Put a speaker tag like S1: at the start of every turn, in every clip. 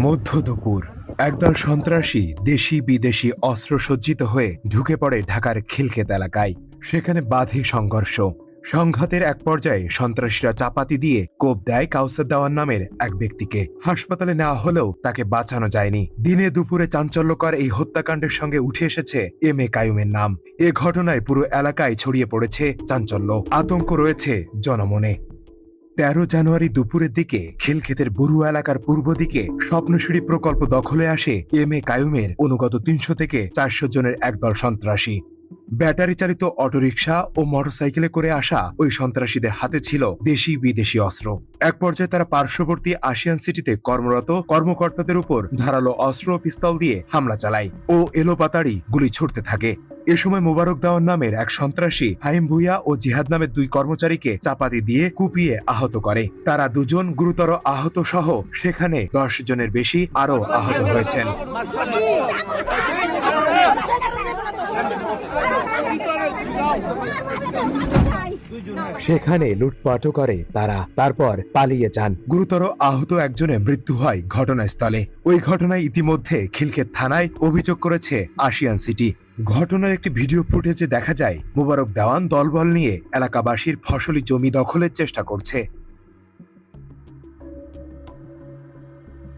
S1: মধ্য দুপুর, একদল সন্ত্রাসী দেশি বিদেশি অস্ত্র সজ্জিত হয়ে ঢুকে পড়ে ঢাকার খিলক্ষেত এলাকায়। সেখানে বাধে সংঘর্ষ। সংঘাতের এক পর্যায়ে সন্ত্রাসীরা চাপাতি দিয়ে কোপ দেয় কাউসার দেওয়ান নামের এক ব্যক্তিকে। হাসপাতালে নেওয়া হলেও তাকে বাঁচানো যায়নি। দিনে দুপুরে চাঞ্চল্যকর এই হত্যাকাণ্ডের সঙ্গে উঠে এসেছে এম এ কায়ুমের নাম। এ ঘটনায় পুরো এলাকায় ছড়িয়ে পড়েছে চাঞ্চল্য। আতঙ্ক রয়েছে জনমনে। তেরো জানুয়ারি দুপুরের দিকে খিলক্ষেতের বরু এলাকার পূর্ব দিকে স্বপ্নসিঁড়ি প্রকল্প দখলে আসে এম এ কায়ুমের অনুগত তিনশো থেকে চারশো জনের একদল সন্ত্রাসী। ব্যাটারি চালিত অটোরিকশা ও মোটরসাইকেলে করে আসা ওই সন্ত্রাসীদের হাতে ছিল দেশি বিদেশি অস্ত্র। এক পর্যায়ে তারা পার্শ্ববর্তী আসিয়ান সিটিতে কর্মরত কর্মকর্তাদের উপর ধারালো অস্ত্র পিস্তল দিয়ে হামলা চালায় ও এলোপাতাড়ি গুলি ছুটতে থাকে। এ সময় মোবারক দেওয়ার নামের এক সন্ত্রাসী হাইম ভুইয়া ও জিহাদ নামের দুই কর্মচারীকে চাপাতি দিয়ে কুপিয়ে আহত করে। তারা দুজন গুরুতর আহত সহ সেখানে দশ জনের বেশি আরও আহত হয়েছেন। সেখানে লুটপাটও করে তারা। তারপর পালিয়ে যান। গুরুতর আহত একজনের মৃত্যু হয় ঘটনাস্থলে। ওই ঘটনায় ইতিমধ্যে খিলক্ষেত থানায় অভিযোগ করেছে আশিয়ান সিটি। ঘটনার একটি ভিডিও ফুটেজে দেখা যায়, মুবারক দেওয়ান দলবল নিয়ে এলাকাবাসীর ফসলি জমি দখলের চেষ্টা করছে।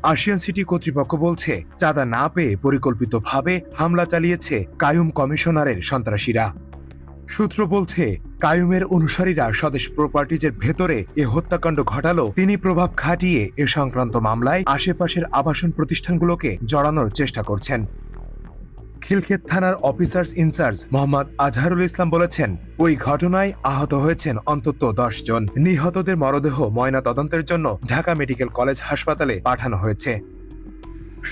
S1: আশিয়ান সিটি কর্তৃপক্ষ বলছে, চাঁদা না পেয়ে পরিকল্পিতভাবে হামলা চালিয়েছে কায়ুম কমিশনারের সন্ত্রাসীরা। সূত্র বলছে, কায়ুমের অনুসারীরা স্বদেশ প্রপার্টিজের ভেতরে এ হত্যাকাণ্ড ঘটালো তিনি প্রভাব খাটিয়ে এ সংক্রান্ত মামলায় আশেপাশের আবাসন প্রতিষ্ঠানগুলোকে জড়ানোর চেষ্টা করছেন। খিলক্ষেত থানার officers in charge Mohammad Azharul Islam বলেছেন, ওই ঘটনায় আহত হয়েছেন অন্তত দশ জন। নিহতদের মরদেহ ময়না তদন্তের জন্য ঢাকা মেডিকেল কলেজ হাসপাতালে পাঠানো হয়েছে।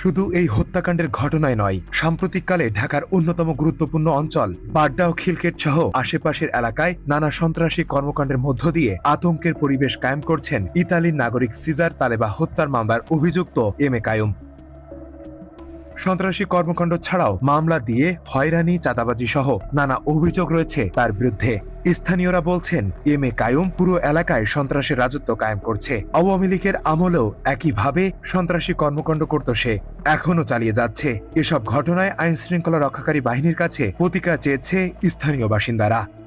S1: শুধু এই হত্যাকাণ্ডের ঘটনায় নয়, সাম্প্রতিককালে ঢাকার অন্যতম গুরুত্বপূর্ণ অঞ্চল বাড্ডা ও খিলক্ষেত সহ আশেপাশের এলাকায় নানা সন্ত্রাসী কর্মকাণ্ডের মধ্য দিয়ে আতঙ্কের পরিবেশ কায়েম করছেন ইতালির নাগরিক সিজার তালেবা হত্যার মামলার অভিযুক্ত এম এ কায়ুম। সন্ত্রাসী কর্মকাণ্ড ছাড়াও মামলা দিয়ে হয়রানি, চাঁদাবাজি সহ নানা অভিযোগ রয়েছে তার বিরুদ্ধে। স্থানীয়রা বলছেন, এম এ কায়ুম পুরো এলাকায় সন্ত্রাসের রাজত্ব কায়েম করছে। আওয়ামী লীগের আমলেও একইভাবে সন্ত্রাসী কর্মকাণ্ড করত সে। এখনও চালিয়ে যাচ্ছে। এসব ঘটনায় আইন শৃঙ্খলা রক্ষাকারী বাহিনীর কাছে প্রতিকার চেয়েছে স্থানীয় বাসিন্দারা।